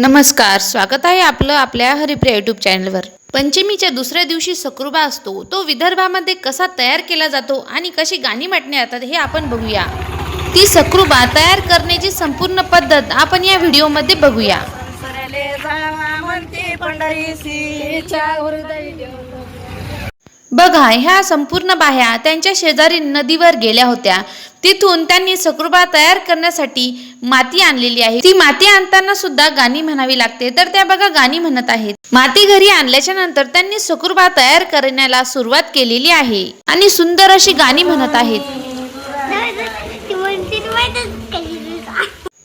नमस्कार स्वागत आहे आपलं आपल्या हरिप्रिया यूट्यूब चॅनलवर पंचमीच्या दुसऱ्या दिवशी सक्रुबा असतो. तो विदर्भामध्ये कसा तयार केला जातो आणि कशी गाणी म्हटणे येतात हे आपण बघूया. ती सक्रुबा तयार करण्याची संपूर्ण पद्धत आपण या व्हिडिओमध्ये बघूया. बघा ह्या संपूर्ण बाह्या त्यांच्या शेजारी नदीवर गेल्या होत्या. तिथून त्यांनी सकृबा तयार करण्यासाठी माती आणलेली आहे. ती माती आणताना सुद्धा गाणी म्हणावी लागते. तर त्या बघा गाणी म्हणत आहेत. माती घरी आणल्याच्या नंतर त्यांनी सकृबा तयार करण्याला सुरुवात केलेली आहे. आणि सुंदर अशी गाणी म्हणत आहेत.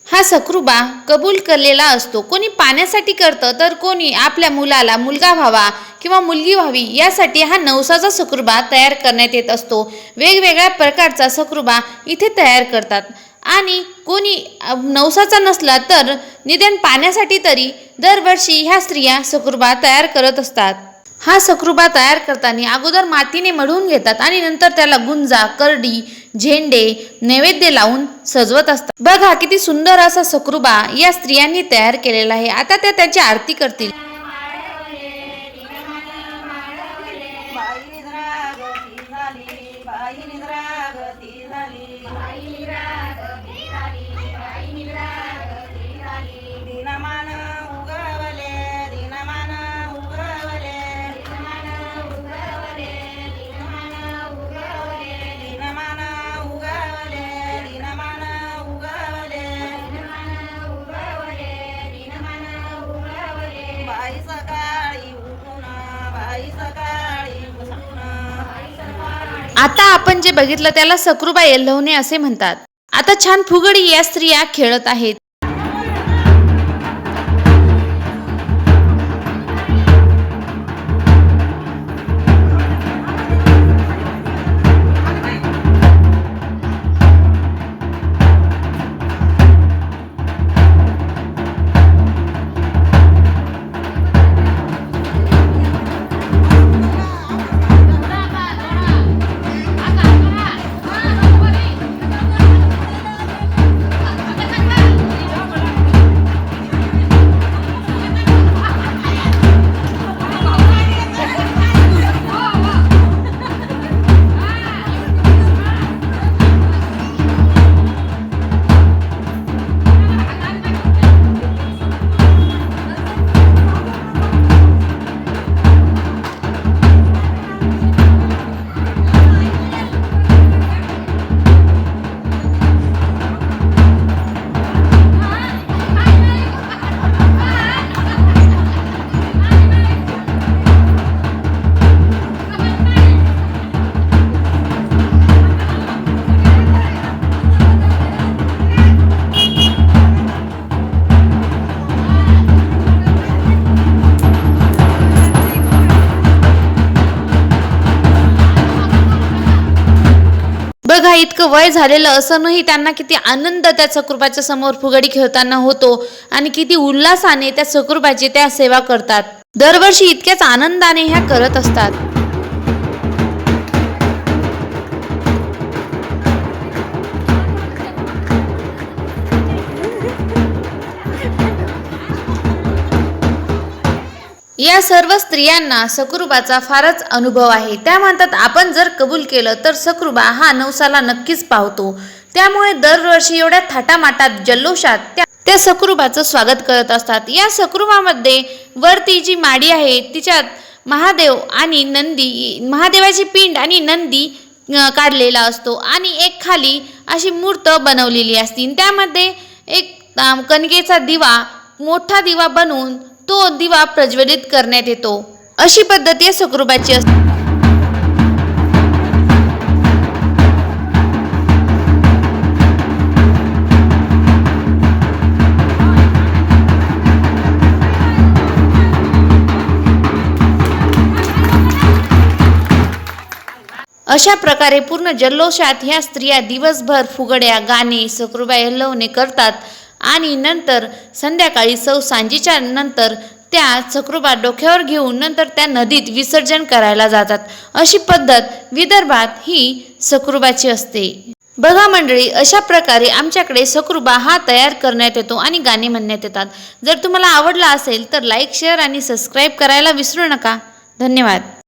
हा सकृबा कबूल केलेला असतो. कोणी पाण्यासाठी करतं तर कोणी आपल्या मुलाला मुलगा व्हावा. किंवा मुलगी व्हावी यासाठी हा नवसाचा सकृबा तयार करण्यात येत असतो. वेगवेगळ्या प्रकारचा सकृबा इथे तयार करतात. आणि कोणी नवसाचा नसला तर निदान पाण्यासाठी तरी दरवर्षी ह्या स्त्रिया सकृबा तयार करत असतात. हा सकृबा तयार करताना अगोदर मातीने मढवून घेतात आणि नंतर त्याला गुंजा करडी झेंडे नैवेद्य लावून सजवत असतात. बघा किती सुंदर असा सकृबा या स्त्रियांनी तयार केलेला आहे. आता त्या त्याची आरती करतील. आता आपण जे बघितलं त्याला सक्रुबा येल्हवणे असे म्हणतात आता छान फुगडी या स्त्रिया खेळत आहेत. सुद्धा इतकं वय झालेलं असूनही त्यांना किती आनंद त्या सकृपाच्या समोर फुगडी खेळताना होतो आणि किती उल्हासाने त्या सकृपाची त्या सेवा करतात. दरवर्षी इतक्याच आनंदाने ह्या करत असतात. या सर्व स्त्रियांना सकृबाचा फारच अनुभव आहे. त्या म्हणतात आपण जर कबूल केलं तर सकृबा हा नवसाला नक्कीच पावतो. त्यामुळे दरवर्षी एवढ्या थाटामाटात जल्लोषात त्या त्या सकृबाचं स्वागत करत असतात. या सकृबामध्ये वरती जी माडी आहे तिच्यात महादेव आणि नंदी महादेवाची पिंड आणि नंदी काढलेला असतो आणि एक खाली अशी मूर्त बनवलेली असते. त्यामध्ये एक कणकेचा दिवा मोठा दिवा बनवून तो दिवा प्रज्वलित करण्यात येतो. अशी पद्धत या सुखरूपाची असते. अशा प्रकारे पूर्ण जल्लोषात ह्या स्त्रिया दिवसभर फुगड्या गाणे सकृबा हलवणे करतात. आणि नंतर संध्याकाळी सौ सांजेच्या नंतर त्या चक्रोबा डोक्यावर घेऊन नंतर त्या नदीत विसर्जन करायला जातात. अशी पद्धत विदर्भात ही सक्रुबाची असते. बघा मंडळी अशा प्रकारे आमच्याकडे सक्रुबा हा तयार करण्यात येतो आणि गाणे म्हणण्यात येतात. जर तुम्हाला आवडला असेल तर लाईक शेअर आणि सबस्क्राईब करायला विसरू नका. धन्यवाद.